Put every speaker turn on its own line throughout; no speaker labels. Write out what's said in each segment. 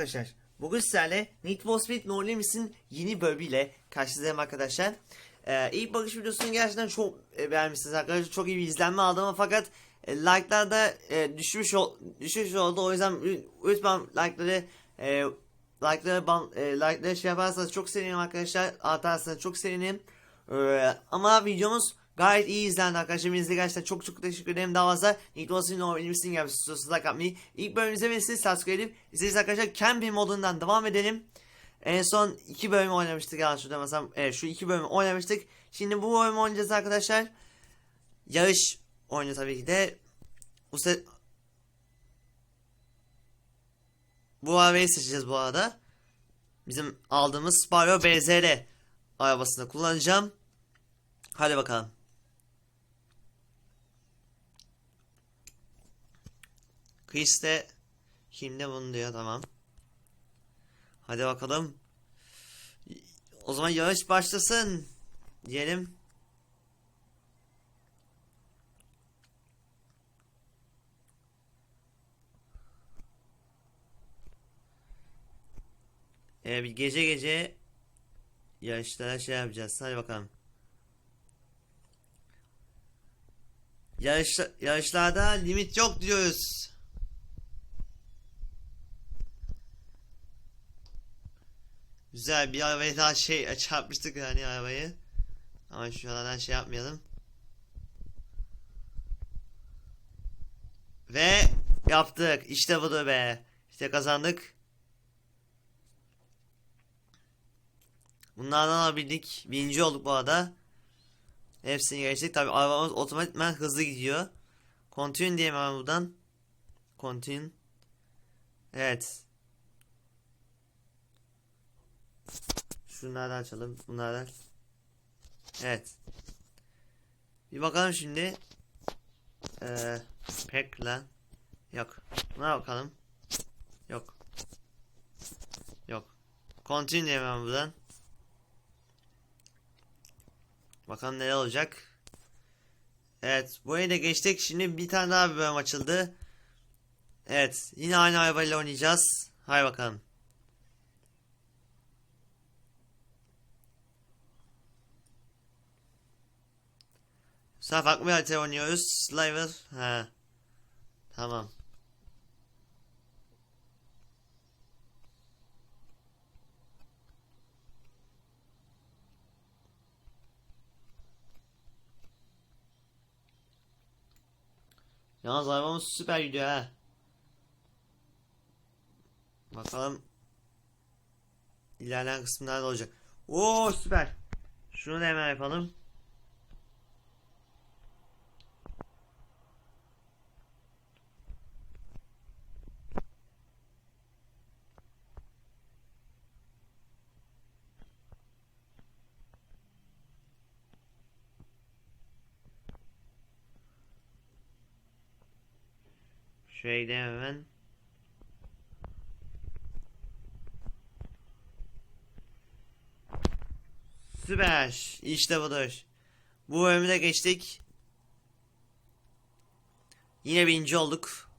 Arkadaşlar. Bugün sizlerle Need for Speed No Limit'in yeni bölümüyle karşınızdayım arkadaşlar. Ee, ilk bakış videosunu gerçekten çok e, beğenmişsiniz arkadaşlar. Çok iyi bir izlenme aldım ama fakat e, like'larda e, düşmüş, ol, düşmüş oldu. O yüzden lü- lütfen like'ları e, like'ları, ban, e, like'ları şey yaparsanız çok sevinirim arkadaşlar. Atarsanız çok sevinirim. Ee, ama videomuz gayet iyi izlendi arkadaşlar. Bize gerçekten çok çok teşekkür ederim. Daha fazla Nikola'sın o elimizin gelmiş. Istiyorsanız like atmayı. İlk bölüm izlemediyseniz subscribe edip izlediğiniz arkadaşlar camping modundan devam edelim. En son iki bölüm oynamıştık ya şurada mesela evet, şu iki bölüm oynamıştık. Şimdi bu bölüm oynayacağız arkadaşlar. Yarış oyunu tabii ki de. Bu se bu arabayı seçeceğiz bu arada. Bizim aldığımız Sparrow BZR arabasını kullanacağım. Hadi bakalım. Chris kimde bunu diyor tamam. Hadi bakalım. O zaman yarış başlasın. Diyelim. Ee, bir gece gece yarışlara şey yapacağız. Hadi bakalım. Yarış, yarışlarda limit yok diyoruz. Güzel bir arabayı daha şey çarpmıştık yani arabayı. Ama şu aradan şey yapmayalım. Ve yaptık. İşte budur be. İşte kazandık. Bunlardan alabildik. Birinci olduk bu arada. Hepsini geçtik. Tabi arabamız otomatikman hızlı gidiyor. Continue diyeyim hemen buradan. Continue. Evet. Şunları açalım. Bunlardan. Evet. Bir bakalım şimdi. Ee, pek lan. Yok. Buna bakalım. Yok. Yok. Continue hemen buradan. Bakalım neler olacak. Evet. Burayı da geçtik. Şimdi bir tane daha bir bölüm açıldı. Evet. Yine aynı arabayla oynayacağız. Hay bakalım. Sefer farklı bir harita oynuyoruz. Sliver. Ha. Tamam. Yalnız arabamız süper gidiyor ha. Bakalım. İlerleyen kısımlarda olacak. Oo süper. Şunu da hemen yapalım. Şuraya gidelim hemen. Süper. İşte budur. Bu bölümü de geçtik. Yine birinci olduk.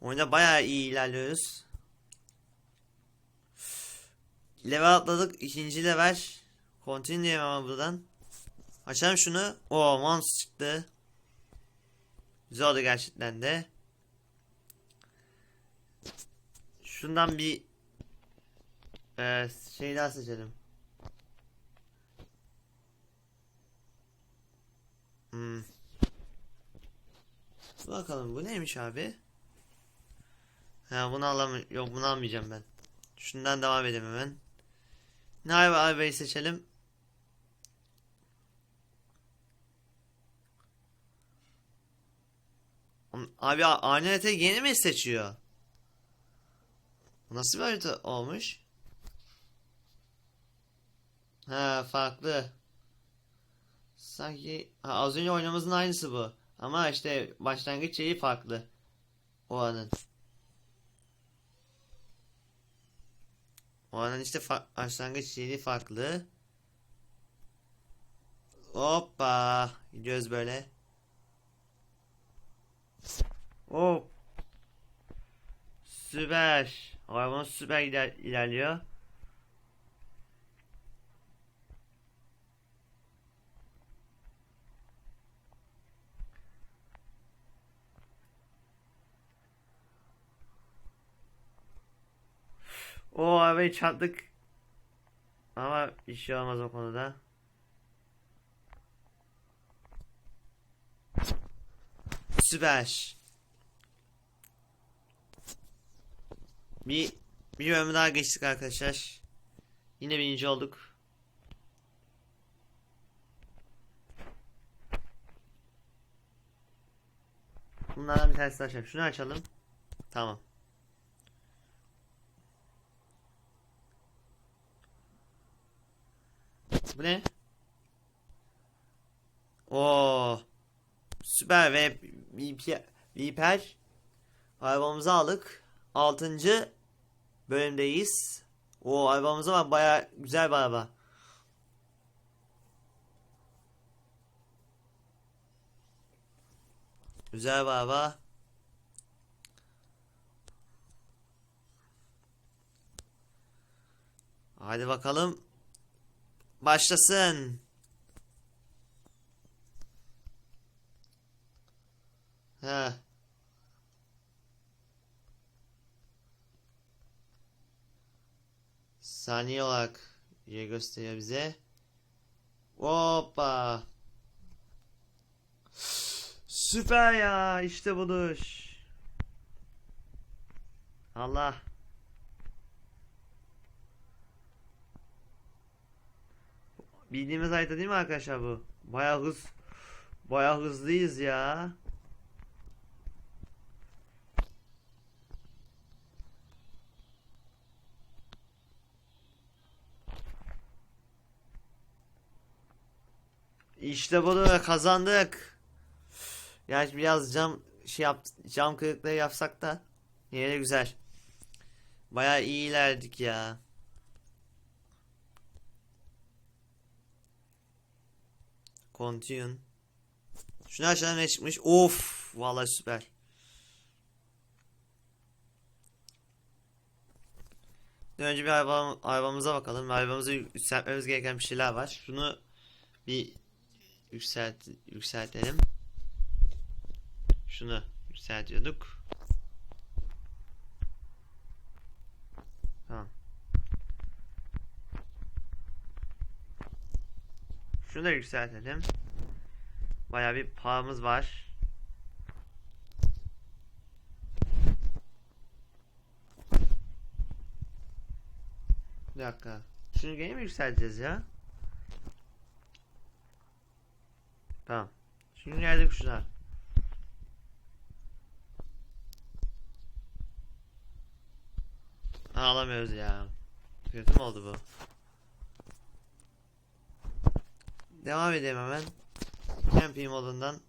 Oyunda bayağı iyi ilerliyoruz. Level atladık. ikinci level. Continue ama buradan. Açalım şunu. Oo monster çıktı. Güzel oldu gerçekten de. Şundan bir e, şey daha seçelim. Hmm. Bakalım bu neymiş abi? Ha bunu alam yok bunu almayacağım ben. Şundan devam edelim hemen. Ne abi seçelim? Abi harita yeni mi seçiyor? Nasıl bir harita olmuş? Ha farklı. Sanki ha, az önce oynamamızın aynısı bu. Ama işte başlangıç şeyi farklı. O anın. O anın işte fa- başlangıç şeyi farklı. Hoppa. Gidiyoruz böyle. Oh. Süper. Arabamız süper iler- ilerliyor. O arabayı çarptık. Ama bir şey olmaz o konuda. Süper. Bir bir bölüm daha geçtik arkadaşlar. Yine birinci olduk. Bunlardan bir tanesi açalım. Şunu açalım. Tamam. Bu ne? Oo. Süper ve Viper arabamızı aldık. 6. bölümdeyiz. O arabamıza bak baya güzel bir araba. Güzel bir araba. Hadi bakalım. Başlasın. He. Saniye olarak gösteriyor bize. Hoppa. Süper ya işte budur. Allah. Bildiğimiz harita değil mi arkadaşlar bu? Bayağı hız bayağı hızlıyız ya. İşte bunu kazandık. Yani biraz cam şey yap cam kırıklığı yapsak da yine de güzel. Bayağı iyi ilerledik ya. Continue. Şunu aşağıdan ne çıkmış? Of, vallahi süper. Önce bir araba, arabamıza bakalım. Arabamızı yükseltmemiz gereken bir şeyler var. Şunu bir yükselt yükseltelim. Şunu yükseltiyorduk. Tamam. Şunu da yükseltelim. Baya bir paramız var. Bir dakika. Şunu gene mi yükselteceğiz ya? Tamam. Şimdi geldik şuna. Ha, alamıyoruz ya. Kötü mü oldu bu? Devam edelim hemen. Camping modundan.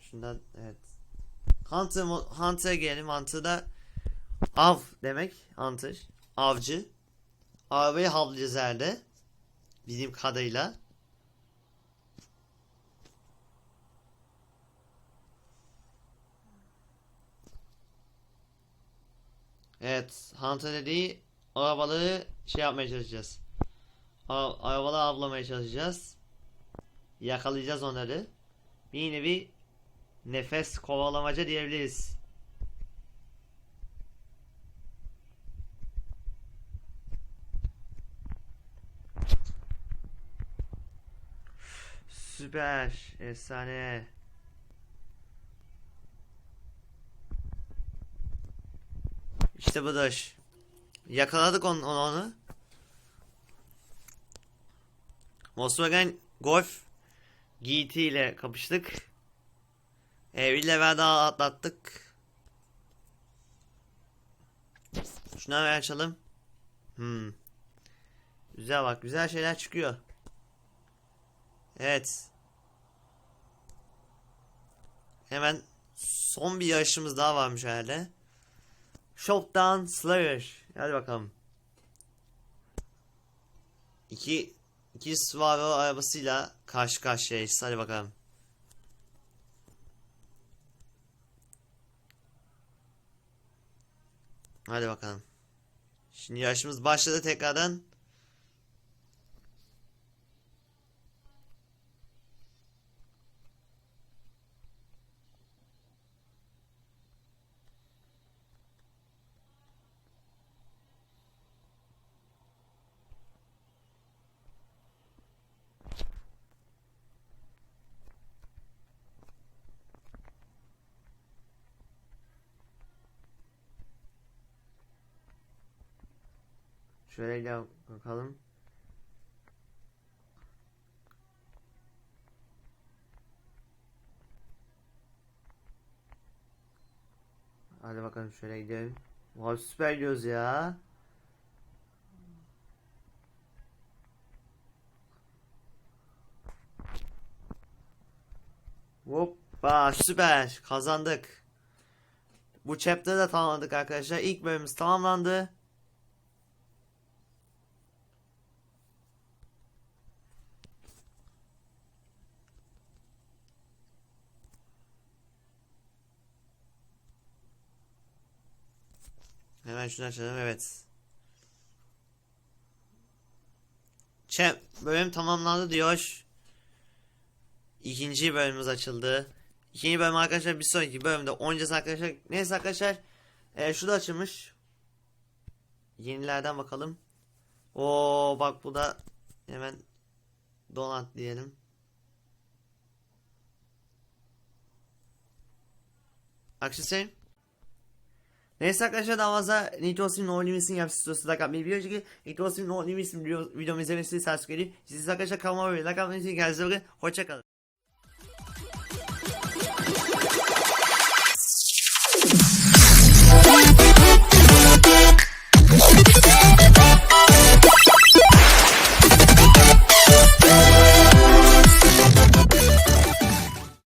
Şundan evet. Hunter, Hunter'a gelelim. Hunter'da av demek. Hunter. Avcı. Arabayı havlayacağız herhalde. Bildiğim kadarıyla. Evet. Hunter dediği arabaları şey yapmaya çalışacağız. A- arabaları avlamaya çalışacağız. Yakalayacağız onları. Bir nevi nefes kovalamaca diyebiliriz. Süper. Efsane. İşte budur. Yakaladık onu. onu. Volkswagen Golf GT ile kapıştık. Ee, level daha atlattık. Şuna bir açalım. Hmm. Güzel bak güzel şeyler çıkıyor. Evet. Hemen son bir yarışımız daha varmış herhalde. Showdown Slayer. Hadi bakalım. İki, iki Subaru arabasıyla karşı karşıyayız. Hadi bakalım. Hadi bakalım. Şimdi yarışımız başladı tekrardan. Şöyle bakalım. Hadi bakalım şöyle gidelim. Vay süper gidiyoruz ya. Hoppa süper kazandık. Bu chapter'ı da tamamladık arkadaşlar. İlk bölümümüz tamamlandı. Hemen şunu açalım evet. Çem bölüm tamamlandı diyor. İkinci bölümümüz açıldı. İkinci bölüm arkadaşlar bir sonraki bölümde oynayacağız arkadaşlar. Neyse arkadaşlar. E, şu da açılmış. Yenilerden bakalım. Oo bak bu da hemen donat diyelim. Aksesuar. Neyse arkadaşlar daha fazla Need for Speed No Limit'in yapısı istiyorsanız like atmayı bir önceki Need for Speed No Limit'in video, videomu izlemesini tavsiye ederim. Siz arkadaşlar kanalıma abone olmayı, like atmayı unutmayın. Kendinize bakın. Hoşçakalın.